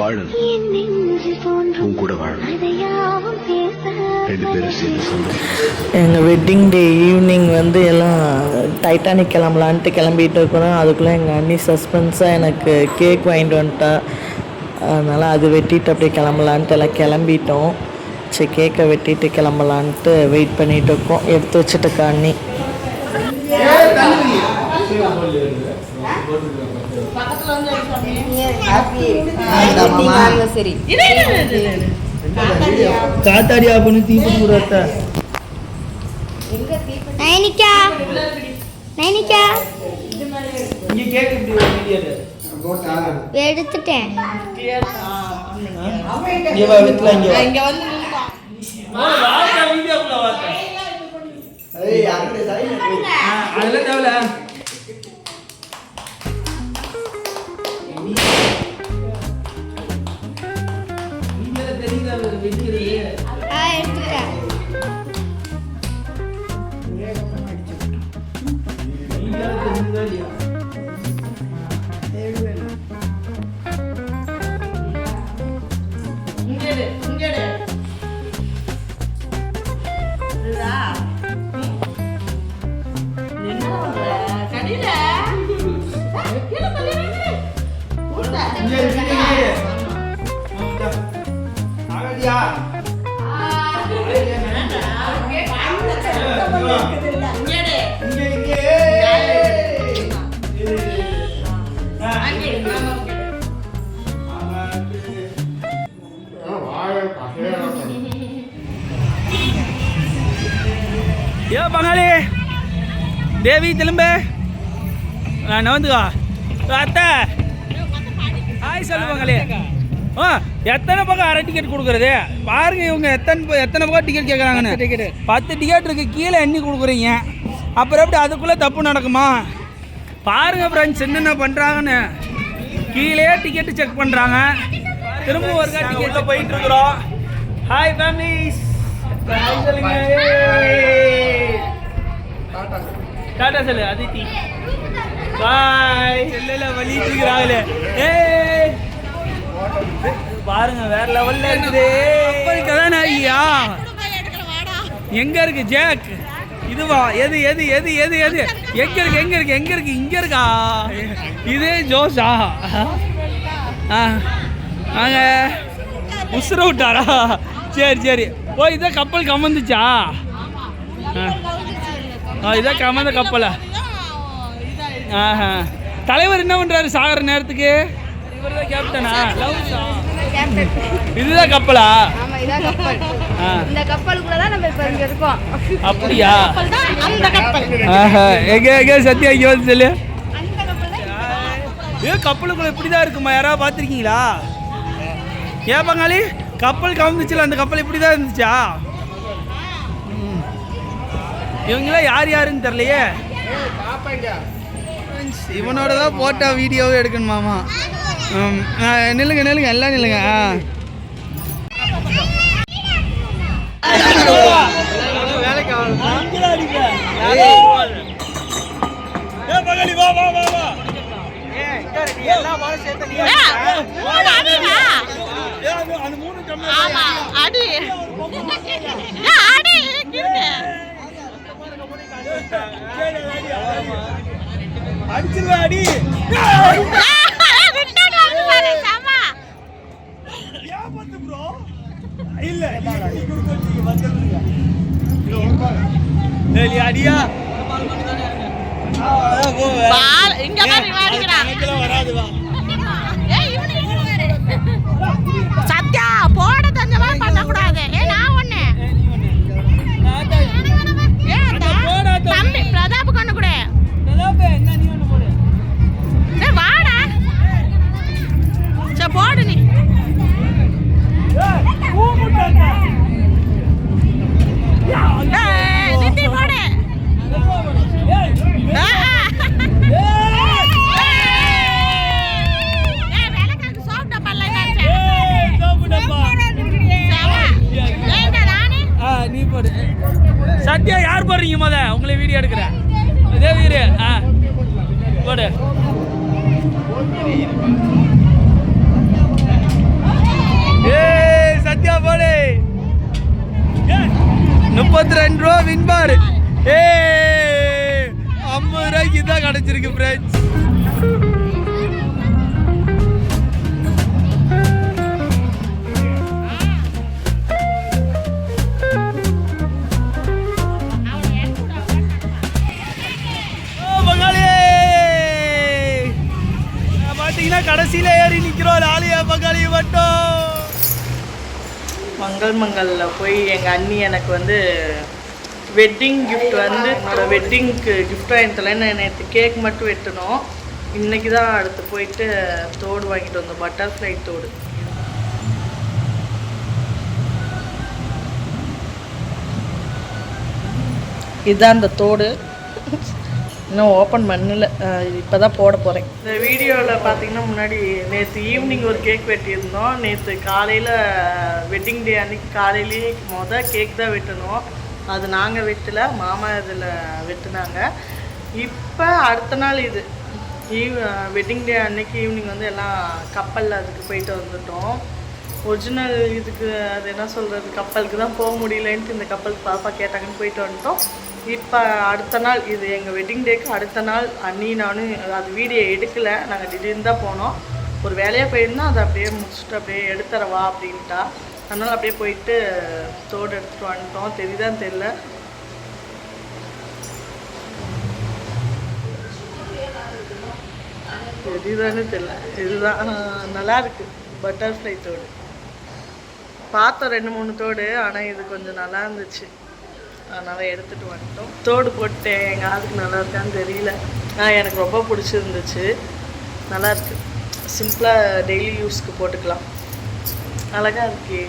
வாழணும் என் நெஞ்சில் தோன்றும் உன் கூட வாழணும் அதையாவும் பேச ரெண்டு பேரும் சேர்ந்து சந்தோஷம் எங்கள் வெட்டிங் டே ஈவினிங் வந்து எல்லாம் டைட்டானிக் கிளம்பலான்ட்டு கிளம்பிட்டு இருக்கிறோம். அதுக்குள்ளே எங்கள் அண்ணி சஸ்பென்ஸாக எனக்கு கேக் வாங்கிட்டு வந்துட்டா. அதனால் அது வெட்டிட்டு அப்படியே கிளம்பலான்ட்டு எல்லாம் கிளம்பிட்டோம். சரி கேக்கை வெட்டிட்டு கிளம்பலான்ட்டு வெயிட் பண்ணிட்டு இருக்கோம். எடுத்து வச்சுட்டுக்கா அண்ணி. சரி காத்தாடி ஆப்பனு இங்க கேக் இப்படி ஒரு மீடியால எடுத்துட்டேன். இங்க வா வெத்தல இங்க வா இங்க வந்து வாடா வீடியோக்குள்ள வாடா அதெல்லாம் தேவல இங்க ஏ பங்காளி. தேவி திரும்ப. நான் வந்துக்கா அத்தை. ஹாய் சொல்லு பங்காளி. ஆ. எத்தனை பக்கம் அரை டிக்கெட் கொடுக்குறது? பாருங்க இவங்க எத்தனை எத்தனை பக்கம் டிக்கெட் கேட்குறாங்கன்னு டிக்கெட் பத்து டிக்கெட் இருக்கு கீழே எண்ணி கொடுக்குறீங்க. அப்புறம் எப்படி அதுக்குள்ளே தப்பு நடக்குமா? பாருங்க ஃப்ரெண்ட்ஸ் என்னென்ன பண்ணுறாங்கன்னு கீழே டிக்கெட்டு செக் பண்ணுறாங்க திரும்ப ஒரு டிக்கெட்டில் போயிட்டு இருக்கிறோம். ஹாய் ஃபேமிலிஸ் சொல்லுங்க ஏய். டாடா சொல்லு அதித்தி பாய் இல்ல வலிட்டு இருக்கிறாங்களே. ஏய் பாருங்க வேற லெவல்ல இருக்குது. கதான ஐயா எங்க இருக்கு ஜாக்? இதுவா? எது எது எது எது எது? எங்க இருக்கு எங்க இருக்கு எங்க இருக்கு இங்க இருக்கா? இதே ஜோஷா. ஆ நாங்க உசுர விட்டாரா? சரி சரி. ஓ இதான் கப்பல் கமந்துச்சா? ஆ. இதான் கமந்த கப்பலா? ஆஹா. தலைவர் என்ன பண்றாரு சாகர நேரத்துக்கு? இவர் தான் கேப்டனா இதுதான் கப்பலா? ஆமா இதான் கப்பல். இந்த கப்பலுக்குள்ள தான் நம்ம இப்ப இங்க இருக்கோம். அப்படியா? அந்த கப்பல். எங்க எங்க சத்யா இங்க வந்து சொல்லு. அந்த கப்பல். தான் ஏ கப்பலுக்குள்ள இப்படி தான் இருக்குமா? யாராவது பார்த்துருக்கீங்களா? ஏன் பங்காளி கப்பல் கவுந்துச்சுல அந்த கப்பல் இப்படி தான் இருந்துச்சா. இவங்களாம் யார் யாருன்னு தெரியலையே. இவனோட தான் போட்டோ வீடியோவே எடுக்கணுமாமா நில்லுங்க நில்லுங்க எல்லாம் நில்லுங்க ஆ அடிச்சிருவா அடி யார் போடுறீங்க முத? உங்களை வீடியோ எடுக்கிறேன். தேவகிரி ஆ. போடு. ஏய் சத்யா போடு. முப்பத்தி ரெண்டு ரூபா வின்பார் ஏ ஐம்பது ரூபாய்க்கு தான் கிடைச்சிருக்கு ஃப்ரெண்ட்ஸ் ஏறி நிற்கிறோம் ஆலியா பங்காளி மட்டும். மங்கள் மங்கலில் போய் எங்கள் அண்ணி எனக்கு வந்து வெட்டிங் கிஃப்ட் வந்து என்னோட வெட்டிங்க்கு கிஃப்ட் வாங்கி நேற்று கேக் மட்டும் வெட்டணும். இன்னைக்கு தான் அடுத்து போயிட்டு தோடு வாங்கிட்டு வந்தோம். பட்டர்ஃப்ளை தோடு. இதுதான் அந்த தோடு. இன்னும் ஓப்பன் பண்ணல. இப்போ தான் போட போகிறேன் இந்த வீடியோவில் பார்த்தீங்கன்னா முன்னாடி நேற்று ஈவினிங் ஒரு கேக் வெட்டியிருந்தோம். நேற்று காலையில் வெட்டிங் டே அன்னைக்கு காலையிலேயே மொதல் கேக் தான் வெட்டணும். அது நாங்கள் வெட்டல மாமா இதில் வெட்டினாங்க. இப்போ அடுத்த நாள் இது. ஈவ் வெட்டிங் டே அன்னைக்கு ஈவினிங் வந்து எல்லாம் கப்பலில் அதுக்கு போயிட்டு வந்துட்டோம். ஒரிஜினல் இதுக்கு அது என்ன சொல்கிறது கப்பலுக்கு தான் போக முடியலன்ட்டு இந்த கப்பலுக்கு பாப்பா கேட்டாங்கன்னு போயிட்டு வந்துட்டோம். இப்போ அடுத்த நாள் இது எங்கள் வெட்டிங் டேக்கு அடுத்த நாள் அண்ணி நானும் அது வீடியோ எடுக்கலை. நாங்கள் திடீர்னு தான் போனோம். ஒரு வேலையாக போயிருந்தோம் அதை அப்படியே முடிச்சுட்டு அப்படியே எடுத்துறவா அப்படின்ட்டா. அதனால் அப்படியே போயிட்டு தோடு எடுத்துகிட்டு வந்துட்டோம். தெரியுதான்னு தெரில தெரியுதான்னு தெரியல. இதுதான். நல்லா இருக்கு. பட்டர்ஃப்ளை தோடு. பார்த்தோம் ரெண்டு மூணு தோடு ஆனால் இது கொஞ்சம் நல்லா இருந்துச்சு. அதனால் எடுத்துகிட்டு வந்துட்டோம். தோடு போட்டேன் எங்கள் ஆளுக்கு நல்லா இருக்கான்னு தெரியல. ஆ எனக்கு ரொம்ப பிடிச்சிருந்துச்சு. நல்லா இருக்கு. சிம்பிளாக டெய்லி யூஸ்க்கு போட்டுக்கலாம். அழகா இருக்கே.